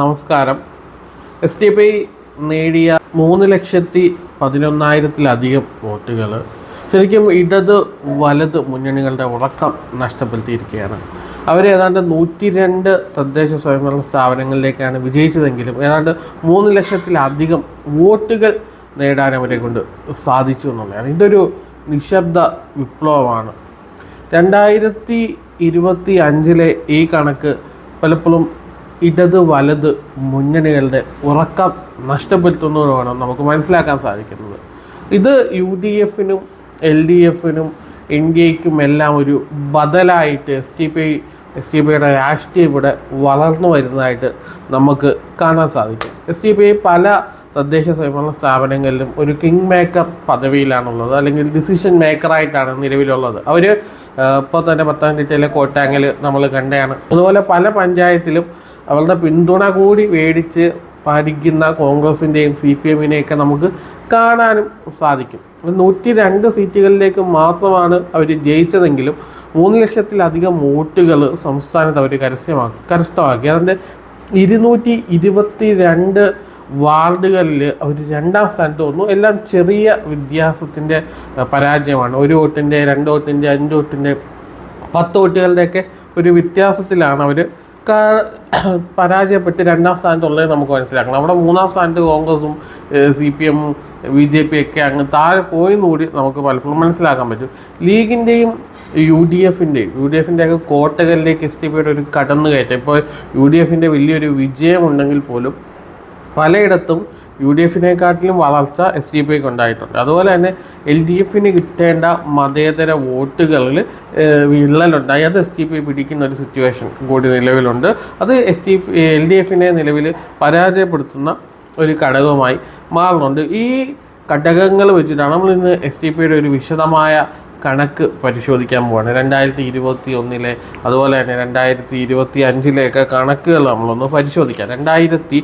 നമസ്കാരം. S T P നേടിയ മൂന്ന് ലക്ഷത്തി പതിനൊന്നായിരത്തിലധികം വോട്ടുകൾ ശരിക്കും ഇടത് വലത് മുന്നണികളുടെ ഉറക്കം നഷ്ടപ്പെടുത്തിയിരിക്കുകയാണ്. അവർ ഏതാണ്ട് നൂറ്റി രണ്ട് തദ്ദേശ സ്വയംഭരണ സ്ഥാപനങ്ങളിലേക്കാണ് വിജയിച്ചതെങ്കിലും ഏതാണ്ട് മൂന്ന് ലക്ഷത്തിലധികം വോട്ടുകൾ നേടാൻ അവരെ കൊണ്ട് സാധിച്ചു എന്നുള്ളതാണ്. ഇതൊരു നിശബ്ദ വിപ്ലവമാണ്. രണ്ടായിരത്തി ഇരുപത്തി അഞ്ചിലെ ഈ കണക്ക് പലപ്പോഴും ഇടത് വലത് മുന്നണികളുടെ ഉറക്കം നഷ്ടപ്പെടുത്തുന്നതാണ് നമുക്ക് മനസ്സിലാക്കാൻ സാധിക്കുന്നത്. ഇത് യു ഡി എഫിനും എൽ ഡി എഫിനും എൻ ഡി എക്കും എല്ലാം ഒരു ബദലായിട്ട് S T P S T പിയുടെ രാഷ്ട്രീയം ഇവിടെ വളർന്നു വരുന്നതായിട്ട് നമുക്ക് കാണാൻ സാധിക്കും. എസ് ടി പി പല തദ്ദേശ സ്വയംഭരണ സ്ഥാപനങ്ങളിലും ഒരു കിങ് മേക്കർ പദവിയിലാണുള്ളത് അല്ലെങ്കിൽ ഡിസിഷൻ മേക്കറായിട്ടാണ് നിലവിലുള്ളത്. അവർ ഇപ്പോൾ തന്നെ പത്തനംതിട്ടയിലെ കോട്ടാങ്ങിൽ നമ്മൾ കണ്ടതാണ്. അതുപോലെ പല പഞ്ചായത്തിലും അവരുടെ പിന്തുണ കൂടി മേടിച്ച് ഭരിക്കുന്ന കോൺഗ്രസിന്റെയും സി പി എമ്മിനെയൊക്കെ നമുക്ക് കാണാനും സാധിക്കും. നൂറ്റി രണ്ട് സീറ്റുകളിലേക്ക് മാത്രമാണ് അവർ ജയിച്ചതെങ്കിലും മൂന്ന് ലക്ഷത്തിലധികം വോട്ടുകൾ സംസ്ഥാനത്ത് അവർ കരസ്ഥമാക്കി കരസ്ഥമാക്കി. അതിന്റെ ഇരുന്നൂറ്റി ഇരുപത്തി രണ്ട് വാർഡുകളിൽ അവർ രണ്ടാം സ്ഥാനത്ത് വന്നു. എല്ലാം ചെറിയ വ്യത്യാസത്തിന്റെ പരാജയമാണ്. ഒരു വോട്ടിന്റെ രണ്ട് വോട്ടിന്റെ അഞ്ച് വോട്ടിന്റെ പത്ത് വോട്ടുകളുടെയൊക്കെ ഒരു വ്യത്യാസത്തിലാണ് അവർ പരാജയപ്പെട്ട് രണ്ടാം സ്ഥാനത്തുള്ളത് നമുക്ക് മനസ്സിലാക്കണം. അവിടെ മൂന്നാം സ്ഥാനത്ത് കോൺഗ്രസും സി പി എമ്മും ബി ജെ പി ഒക്കെ അങ്ങ് താഴെ പോയെന്ന് കൂടി നമുക്ക് പലപ്പോഴും മനസ്സിലാക്കാൻ പറ്റും. ലീഗിന്റെയും യു ഡി എഫിന്റെയും യു ഡി എഫിന്റെ ഒക്കെ കോട്ടകളിലേക്ക് എസ് ടി പിയുടെ ഒരു കടന്നുകയറ്റം. ഇപ്പോൾ യു ഡി എഫിന്റെ വലിയൊരു വിജയമുണ്ടെങ്കിൽ പോലും പലയിടത്തും യു ഡി എഫിനെക്കാട്ടിലും വളർച്ച എസ് ഡി പി ഉണ്ടായിട്ടുണ്ട്. അതുപോലെ തന്നെ എൽ ഡി എഫിന് കിട്ടേണ്ട മതേതര വോട്ടുകളിൽ വിള്ളലുണ്ടായി. അത് എസ് ഡി പി പിടിക്കുന്ന ഒരു സിറ്റുവേഷൻ കൂടി നിലവിലുണ്ട്. അത് എസ് ഡി എൽ ഡി എഫിനെ നിലവിൽ പരാജയപ്പെടുത്തുന്ന ഒരു ഘടകമായി മാറുന്നുണ്ട്. ഈ ഘടകങ്ങൾ വെച്ചിട്ടാണ് നമ്മൾ ഇന്ന് എസ് ഡി പിയുടെ ഒരു വിശദമായ കണക്ക് പരിശോധിക്കാൻ പോവാണ്. രണ്ടായിരത്തി ഇരുപത്തി ഒന്നിലെ അതുപോലെ തന്നെ രണ്ടായിരത്തി ഇരുപത്തി അഞ്ചിലെയൊക്കെ കണക്കുകൾ നമ്മളൊന്ന് പരിശോധിക്കാം. രണ്ടായിരത്തി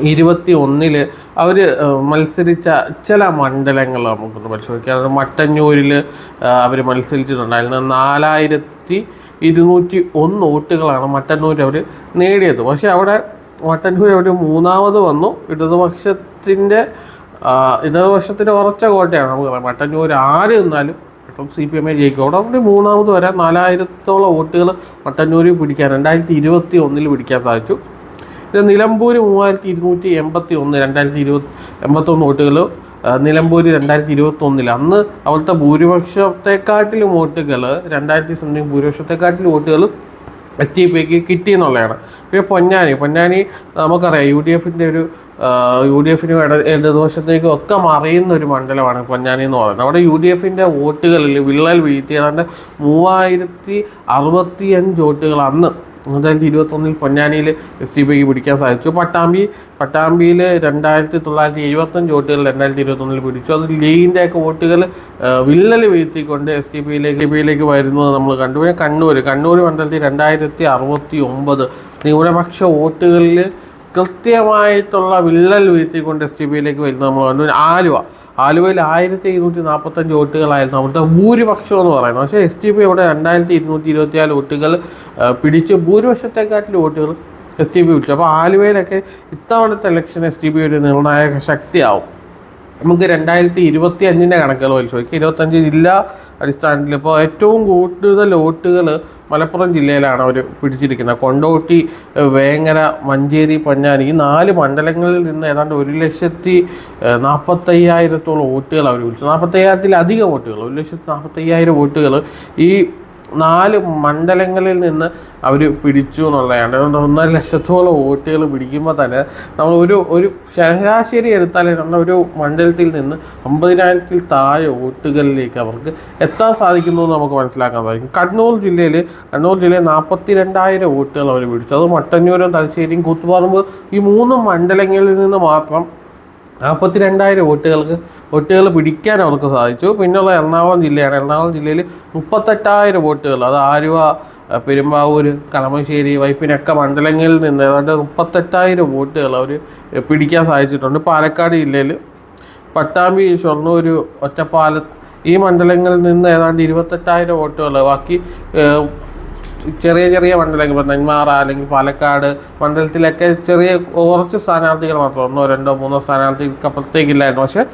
ഇരുപത്തി ഒന്നിൽ അവർ മത്സരിച്ച ചില മണ്ഡലങ്ങൾ നമുക്കൊന്ന് പരിശോധിക്കാം. അത് മട്ടന്നൂരിൽ അവർ മത്സരിച്ചിട്ടുണ്ടായിരുന്നു. നാലായിരത്തി ഇരുന്നൂറ്റി ഒന്ന് വോട്ടുകളാണ് മട്ടന്നൂർ അവർ നേടിയത്. പക്ഷേ അവിടെ മട്ടന്നൂർ അവർ മൂന്നാമത് വന്നു. ഇടതുപക്ഷത്തിന്റെ ഇടതുപക്ഷത്തിന്റെ ഉറച്ച കോട്ടയാണ് നമുക്ക് മട്ടന്നൂർ ആര് നിന്നാലും ഇപ്പം സി പി എമ്മെ ജയിക്കും. അവിടെ അവിടെ മൂന്നാമത് വരാൻ നാലായിരത്തോളം വോട്ടുകൾ മട്ടന്നൂരിൽ പിടിക്കാൻ രണ്ടായിരത്തി ഇരുപത്തി ഒന്നിൽ പിടിക്കാൻ സാധിച്ചു. പിന്നെ നിലമ്പൂർ മൂവായിരത്തി ഇരുന്നൂറ്റി എൺപത്തി ഒന്ന് രണ്ടായിരത്തി ഇരുപത്തി എൺപത്തൊന്ന് വോട്ടുകൾ നിലമ്പൂർ രണ്ടായിരത്തി ഇരുപത്തി ഒന്നിൽ അന്ന് അവിടുത്തെ ഭൂരിപക്ഷത്തെക്കാട്ടിലും വോട്ടുകൾ രണ്ടായിരത്തി സംതിങ് ഭൂരിപക്ഷത്തെക്കാട്ടിലും വോട്ടുകൾ എസ് ടി പിക്ക് കിട്ടി എന്നുള്ളതാണ് പിന്നെ പൊന്നാനി പൊന്നാനി നമുക്കറിയാം യു ഡി എഫിന്റെ ഒരു യു ഡി എഫിനും ഇട ഇടതുവശത്തേക്കും ഒക്കെ മറിയുന്ന ഒരു മണ്ഡലമാണ് പൊന്നാനി എന്ന് പറയുന്നത്. അവിടെ യു ഡി എഫിന്റെ വോട്ടുകളിൽ വിള്ളൽ വീഴ്ത്തി ഏതാണ്ട് മൂവായിരത്തി അറുപത്തി അഞ്ച് വോട്ടുകൾ അന്ന് രണ്ടായിരത്തി ഇരുപത്തൊന്നിൽ പൊന്നാനിയിൽ എസ് ടി പിക്ക് പിടിക്കാൻ സാധിച്ചു. പട്ടാമ്പി പട്ടാമ്പിയിൽ രണ്ടായിരത്തി തൊള്ളായിരത്തി എഴുപത്തഞ്ച് വോട്ടുകൾ രണ്ടായിരത്തി ഇരുപത്തൊന്നിൽ പിടിച്ചു. അത് ലീഗിന്റെ ഒക്കെ വോട്ടുകൾ വിള്ളൽ വീഴ്ത്തിക്കൊണ്ട് എസ് ടി പിയിലേക്ക് പിയിലേക്ക് വരുന്നത് നമ്മൾ കണ്ടു. പിന്നെ കണ്ണൂർ കണ്ണൂർ മണ്ഡലത്തിൽ രണ്ടായിരത്തി അറുപത്തി ഒമ്പത് ന്യൂനപക്ഷ വോട്ടുകളിൽ കൃത്യമായിട്ടുള്ള വിള്ളൽ വീഴ്ത്തിക്കൊണ്ട് എസ് ടി പിയിലേക്ക് വരുന്നത് നമ്മൾ കണ്ടു. ആലുവ. ആലുവയിൽ ആയിരത്തി ഇരുന്നൂറ്റി നാൽപ്പത്തഞ്ച് വോട്ടുകളായിരുന്നു അവിടുത്തെ ഭൂരിപക്ഷം എന്ന് പറയുന്നത്. പക്ഷേ എസ് ടി പി ഇവിടെ രണ്ടായിരത്തി ഇരുന്നൂറ്റി ഇരുപത്തിനാല് വോട്ടുകൾ പിടിച്ച് ഭൂരിപക്ഷത്തെക്കാട്ടിൽ വോട്ടുകൾ എസ് ടി പി പിടിച്ചു. അപ്പോൾ ആലുവയിലൊക്കെ ഇത്തവണത്തെ ഇലക്ഷൻ എസ് ടി പി ഒരു നിർണായക ശക്തിയാവും. നമുക്ക് രണ്ടായിരത്തി ഇരുപത്തി അഞ്ചിന്റെ കണക്കുകൾ പരിശോധിക്കാം. ഇരുപത്തഞ്ച് ജില്ലാ അടിസ്ഥാനത്തിൽ ഇപ്പോൾ ഏറ്റവും കൂടുതൽ വോട്ടുകൾ മലപ്പുറം ജില്ലയിലാണ് അവർ പിടിച്ചിരിക്കുന്നത്. കൊണ്ടോട്ടി വേങ്ങര മഞ്ചേരി പൊന്നാനി ഈ നാല് മണ്ഡലങ്ങളിൽ നിന്ന് ഏതാണ്ട് ഒരു ലക്ഷത്തി നാൽപ്പത്തയ്യായിരത്തോളം വോട്ടുകൾ അവർ വിളിച്ചു നാൽപ്പത്തയ്യായിരത്തിലധികം വോട്ടുകൾ ഒരു ലക്ഷത്തി നാൽപ്പത്തയ്യായിരം വോട്ടുകൾ ഈ നാല് മണ്ഡലങ്ങളിൽ നിന്ന് അവർ പിടിച്ചു എന്നുള്ളതാണ്. ഒന്നര ലക്ഷത്തോളം വോട്ടുകൾ പിടിക്കുമ്പോൾ തന്നെ നമ്മൾ ഒരു ഒരു ശരാശരി എടുത്താൽ ഒരു മണ്ഡലത്തിൽ നിന്ന് അമ്പതിനായിരത്തിൽ താഴെ വോട്ടുകളിലേക്ക് അവർക്ക് എത്താൻ സാധിക്കുന്നു എന്ന് നമുക്ക് മനസ്സിലാക്കാൻ സാധിക്കും. കണ്ണൂർ ജില്ലയിൽ കണ്ണൂർ ജില്ലയിൽ നാൽപ്പത്തി രണ്ടായിരം വോട്ടുകൾ അവർ പിടിച്ചു. അത് മട്ടന്നൂരും തലശ്ശേരിയും കൂത്തുപറമ്പ് ഈ മൂന്ന് മണ്ഡലങ്ങളിൽ നിന്ന് മാത്രം നാൽപ്പത്തി രണ്ടായിരം വോട്ടുകൾക്ക് വോട്ടുകൾ പിടിക്കാൻ അവർക്ക് സാധിച്ചു. പിന്നെയുള്ള എറണാകുളം ജില്ലയാണ്. എറണാകുളം ജില്ലയിൽ മുപ്പത്തെട്ടായിരം വോട്ടുകൾ. അത് ആലുവ പെരുമ്പാവൂർ കളമശ്ശേരി വൈപ്പിനൊക്കെ മണ്ഡലങ്ങളിൽ നിന്ന് ഏതാണ്ട് മുപ്പത്തെട്ടായിരം വോട്ടുകൾ അവർ പിടിക്കാൻ സാധിച്ചിട്ടുണ്ട്. പാലക്കാട് ജില്ലയിൽ പട്ടാമ്പി ഷൊർണൂർ ഒറ്റപ്പാലം ഈ മണ്ഡലങ്ങളിൽ നിന്ന് ഏതാണ്ട് ഇരുപത്തെട്ടായിരം വോട്ടുകൾ. ബാക്കി ചെറിയ ചെറിയ മണ്ഡലങ്ങൾ ഇപ്പോൾ നെന്മാറ അല്ലെങ്കിൽ പാലക്കാട് മണ്ഡലത്തിലൊക്കെ ചെറിയ കുറച്ച് സ്ഥാനാർത്ഥികൾ മാത്രം ഒന്നോ രണ്ടോ മൂന്നോ സ്ഥാനാർത്ഥികൾക്ക് അപ്പുറത്തേക്കില്ലായിരുന്നു. പക്ഷേ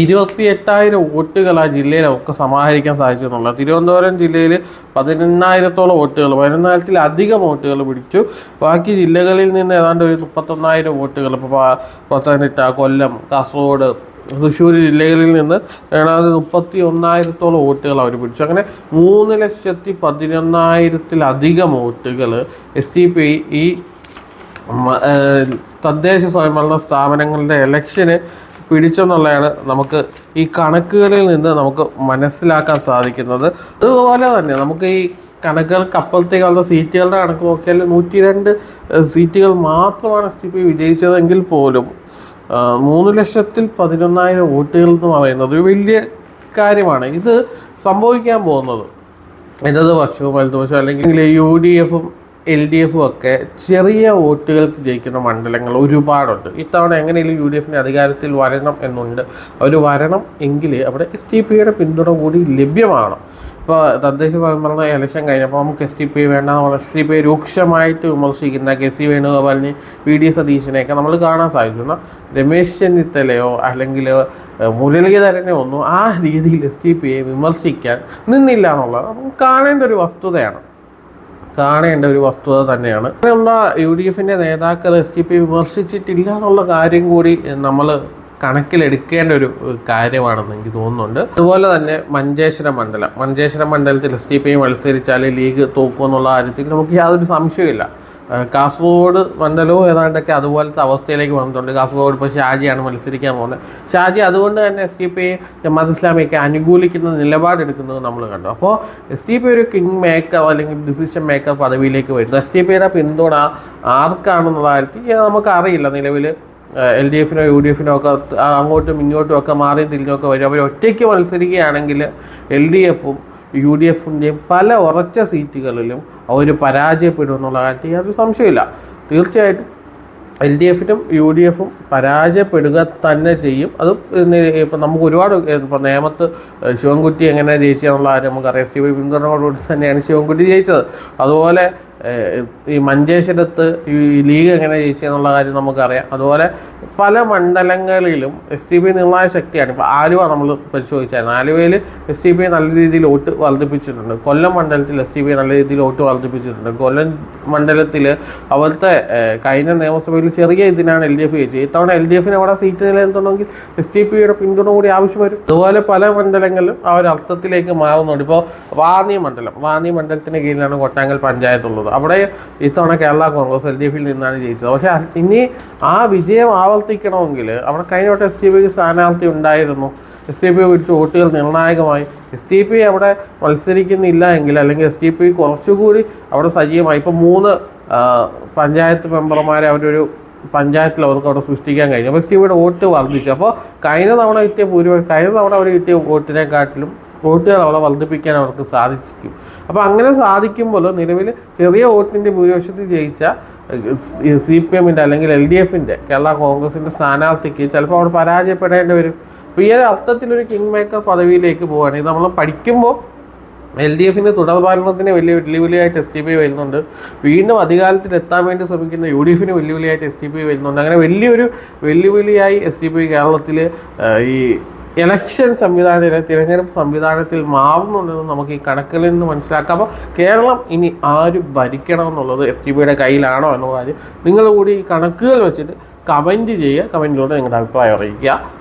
ഇരുപത്തി എട്ടായിരം വോട്ടുകൾ ആ ജില്ലയിൽ ഒക്കെ സമാഹരിക്കാൻ സാധിച്ചു എന്നുള്ളത്. തിരുവനന്തപുരം ജില്ലയിൽ പതിനെണ്ണായിരത്തോളം വോട്ടുകൾ പതിനെണ്ണായിരത്തിലധികം വോട്ടുകൾ പിടിച്ചു. ബാക്കി ജില്ലകളിൽ നിന്ന് ഏതാണ്ട് ഒരു മുപ്പത്തൊന്നായിരം വോട്ടുകൾ ഇപ്പോൾ പത്തനംതിട്ട കൊല്ലം കാസർഗോഡ് തൃശ്ശൂർ ജില്ലകളിൽ നിന്ന് ഏതാണ്ട് മുപ്പത്തി ഒന്നായിരത്തോളം വോട്ടുകൾ അവർ പിടിച്ചു. അങ്ങനെ മൂന്ന് ലക്ഷത്തി പതിനൊന്നായിരത്തിലധികം വോട്ടുകൾ എസ് ടി പി ഈ തദ്ദേശ സ്വയംഭരണ സ്ഥാപനങ്ങളുടെ ഇലക്ഷന് പിടിച്ചെന്നുള്ളതാണ് നമുക്ക് ഈ കണക്കുകളിൽ നിന്ന് നമുക്ക് മനസ്സിലാക്കാൻ സാധിക്കുന്നത്. അതുപോലെ തന്നെ നമുക്ക് ഈ കണക്കുകൾക്ക് അപ്പുറത്തേക്കുള്ള സീറ്റുകളുടെ കണക്ക് നോക്കിയാൽ നൂറ്റി രണ്ട് സീറ്റുകൾ മാത്രമാണ് എസ് ടി പി വിജയിച്ചതെങ്കിൽ പോലും മൂന്ന് ലക്ഷത്തിൽ പതിനൊന്നായിരം വോട്ടുകൾ എന്ന് പറയുന്നത് ഒരു വലിയ കാര്യമാണ്. ഇത് സംഭവിക്കാൻ പോകുന്നത്. ഇടതുപക്ഷവും വലതുപക്ഷവും അല്ലെങ്കിൽ യു ഡി എഫും എൽ ഡി എഫും ഒക്കെ ചെറിയ വോട്ടുകൾക്ക് ജയിക്കുന്ന മണ്ഡലങ്ങൾ ഒരുപാടുണ്ട്. ഇത്തവണ എങ്ങനെയും യു ഡി എഫിന് അധികാരത്തിൽ വരണം എന്നുണ്ട്. അവർ വരണം എങ്കിൽ അവിടെ എസ് ടി പിയുടെ പിന്തുണ കൂടി ലഭ്യമാണ് ഇപ്പോൾ തദ്ദേശ സ്വയംഭരണ ഇലക്ഷൻ കഴിഞ്ഞപ്പോൾ നമുക്ക് എസ് ടി പി വേണ്ട എസ് ടി പി രൂക്ഷമായിട്ട് വിമർശിക്കുന്ന കെ സി വേണുഗോപാലിനെ വി ഡി സതീശനെയൊക്കെ നമ്മൾ കാണാൻ സാധിച്ചു. രമേശ് ചെന്നിത്തലയോ അല്ലെങ്കിൽ മുരളീധരനെ ഒന്നും ആ രീതിയിൽ എസ് ടി പിയെ വിമർശിക്കാൻ നിന്നില്ല എന്നുള്ളത് കാണേണ്ട ഒരു വസ്തുതയാണ്. കാണേണ്ട ഒരു വസ്തുത തന്നെയാണ്. അങ്ങനെയുള്ള യു ഡി എഫിന്റെ നേതാക്കൾ എസ് ഡി പി വിമർശിച്ചിട്ടില്ല എന്നുള്ള കാര്യം കൂടി നമ്മൾ കണക്കിലെടുക്കേണ്ട ഒരു കാര്യമാണെന്ന് എനിക്ക് തോന്നുന്നുണ്ട്. അതുപോലെ തന്നെ മഞ്ചേശ്വരം മണ്ഡലം. മഞ്ചേശ്വരം മണ്ഡലത്തിൽ എസ് ഡി പി മത്സരിച്ചാൽ ലീഗ് തോക്കുമെന്നുള്ള കാര്യത്തിൽ നമുക്ക് യാതൊരു സംശയമില്ല കാസർഗോഡ് മണ്ഡലവും ഏതാണ്ടൊക്കെ അതുപോലത്തെ അവസ്ഥയിലേക്ക് വന്നിട്ടുണ്ട്. കാസർഗോഡ് ഇപ്പോൾ ഷാജിയാണ് മത്സരിക്കാൻ പോകുന്നത്. ഷാജി അതുകൊണ്ട് തന്നെ എസ് ടി പി ജമാഅത്ത് ഇസ്ലാമിയൊക്കെ അനുകൂലിക്കുന്ന നിലപാടെടുക്കുന്നത് നമ്മൾ കണ്ടു. അപ്പോൾ എസ് ടി പി ഒരു കിങ് മേക്കർ അല്ലെങ്കിൽ ഡിസിഷൻ മേക്കർ പദവിയിലേക്ക് വരുന്നു. എസ് ടി പിയുടെ പിന്തുണ ആർക്കാണെന്നുള്ളതായിട്ട് നമുക്കറിയില്ല. നിലവിൽ എൽ ഡി എഫിനോ യു ഡി എഫിനോ ഒക്കെ അങ്ങോട്ടും ഇങ്ങോട്ടും ഒക്കെ മാറി തിരിഞ്ഞൊക്കെ വരും. അവർ ഒറ്റയ്ക്ക് മത്സരിക്കുകയാണെങ്കിൽ എൽ ഡി എഫും യു ഡി എഫിന്റെയും പല ഉറച്ച സീറ്റുകളിലും അവർ പരാജയപ്പെടും എന്നുള്ള കാര്യത്തിൽ യാതൊരു സംശയമില്ല തീർച്ചയായിട്ടും എൽ ഡി എഫിനും യു ഡി എഫും പരാജയപ്പെടുക തന്നെ ചെയ്യും. അത് ഇപ്പം നമുക്ക് ഒരുപാട് ഇപ്പം നേമത്ത് ശിവൻകുട്ടി എങ്ങനെ ജയിച്ചെന്നുള്ള കാര്യം നമുക്കറിയാം. ടി പിന്തുണയോടുകൂടി തന്നെയാണ് ശിവൻകുട്ടി ജയിച്ചത്. അതുപോലെ ഈ മഞ്ചേശ്വരത്ത് ഈ ലീഗ് എങ്ങനെ ജയിച്ചെന്നുള്ള കാര്യം നമുക്കറിയാം. അതുപോലെ പല മണ്ഡലങ്ങളിലും എസ് ടി പി നിർണായ ശക്തിയാണ്. ഇപ്പോൾ ആലുവ നമ്മൾ പരിശോധിച്ചായിരുന്നു ആലുവയിൽ എസ് ടി പി നല്ല രീതിയിൽ വോട്ട് വർദ്ധിപ്പിച്ചിട്ടുണ്ട്. കൊല്ലം മണ്ഡലത്തിൽ എസ് ടി പി നല്ല രീതിയിൽ വോട്ട് വർദ്ധിപ്പിച്ചിട്ടുണ്ട്. കൊല്ലം മണ്ഡലത്തിൽ അവിടുത്തെ കഴിഞ്ഞ നിയമസഭയിൽ ചെറിയ ഇതിനാണ് എൽ ഡി എഫ് ജയിച്ചത്. ഇത്തവണ എൽ ഡി എഫിന് അവിടെ സീറ്റ് നിലനിർത്തണമെങ്കിൽ എസ് ടി പിയുടെ പിന്തുണ കൂടി ആവശ്യം വരും. അതുപോലെ പല മണ്ഡലങ്ങളിലും ആ ഒരു അർത്ഥത്തിലേക്ക് മാറുന്നുണ്ട്. ഇപ്പോൾ വാണി മണ്ഡലം. വാണി മണ്ഡലത്തിന് കീഴിലാണ് കൊട്ടാങ്കൽ പഞ്ചായത്തുള്ളത്. അവിടെ ഇത്തവണ കേരള കോൺഗ്രസ് എൽ ഡി എഫിൽ നിന്നാണ് ജയിച്ചത്. പക്ഷേ ഇനി ആ വിജയം ആവർത്തിക്കണമെങ്കിൽ അവിടെ കഴിഞ്ഞ വട്ടം എസ് ഡി പിക്ക് സ്ഥാനാർത്ഥി ഉണ്ടായിരുന്നു. എസ് ഡി പി വിളിച്ച് വോട്ടുകൾ നിർണായകമായി. എസ് ഡി പി അവിടെ മത്സരിക്കുന്നില്ല എങ്കിൽ അല്ലെങ്കിൽ എസ് ഡി പി കുറച്ചുകൂടി അവിടെ സജീവമായി. ഇപ്പോൾ മൂന്ന് പഞ്ചായത്ത് മെമ്പർമാരെ അവരൊരു പഞ്ചായത്തിൽ അവർക്ക് അവിടെ സൃഷ്ടിക്കാൻ കഴിഞ്ഞു. അപ്പോൾ എസ് ഡി പിയുടെ വോട്ട് വർദ്ധിച്ചു. അപ്പോൾ കഴിഞ്ഞ തവണ കിട്ടിയ ഭൂരിപക്ഷം കഴിഞ്ഞ തവണ അവർ കിട്ടിയ വോട്ടിനെക്കാട്ടിലും വോട്ടുകൾ അവിടെ വർദ്ധിപ്പിക്കാൻ അവർക്ക് സാധിക്കും. അപ്പോൾ അങ്ങനെ സാധിക്കുമ്പോൾ നിലവിൽ ചെറിയ വോട്ടിന്റെ ഭൂരിപക്ഷത്തിൽ ജയിച്ച സി പി എമ്മിന്റെ അല്ലെങ്കിൽ എൽ ഡി എഫിന്റെ കേരള കോൺഗ്രസിന്റെ സ്ഥാനാർത്ഥിക്ക് ചിലപ്പോൾ അവിടെ പരാജയപ്പെടേണ്ടി വരും. അപ്പോൾ ഈ ഒരു അർത്ഥത്തിലൊരു കിങ് മേക്കർ പദവിയിലേക്ക് പോവുകയാണ്. ഇത് നമ്മൾ പഠിക്കുമ്പോൾ എൽ ഡി എഫിന്റെ തുടർഭരണത്തിന് വലിയ വെല്ലുവിളിയായിട്ട് എസ് ടി പി വരുന്നുണ്ട്. വീണ്ടും അധികാരത്തിൽ എത്താൻ വേണ്ടി ശ്രമിക്കുന്ന യു ഡി എഫിന് വെല്ലുവിളിയായിട്ട് എസ് ടി പി വരുന്നുണ്ട്. അങ്ങനെ വലിയൊരു വെല്ലുവിളിയായി എസ് ടി പി കേരളത്തിൽ ഈ ഇലക്ഷൻ സംവിധാനത്തിന് തിരഞ്ഞെടുപ്പ് സംവിധാനത്തിൽ മാറുന്നുണ്ടെന്ന് നമുക്ക് ഈ കണക്കിൽ നിന്ന് മനസ്സിലാക്കാം. അപ്പോൾ കേരളം ഇനി ആര് ഭരിക്കണം എന്നുള്ളത് എസ് ഡി പിയുടെ കയ്യിലാണോ എന്ന കാര്യം നിങ്ങൾ കൂടി ഈ കണക്കുകൾ വെച്ചിട്ട് കമന്റ് ചെയ്യുക. കമന്റിലൂടെ നിങ്ങളുടെ അഭിപ്രായം അറിയിക്കുക.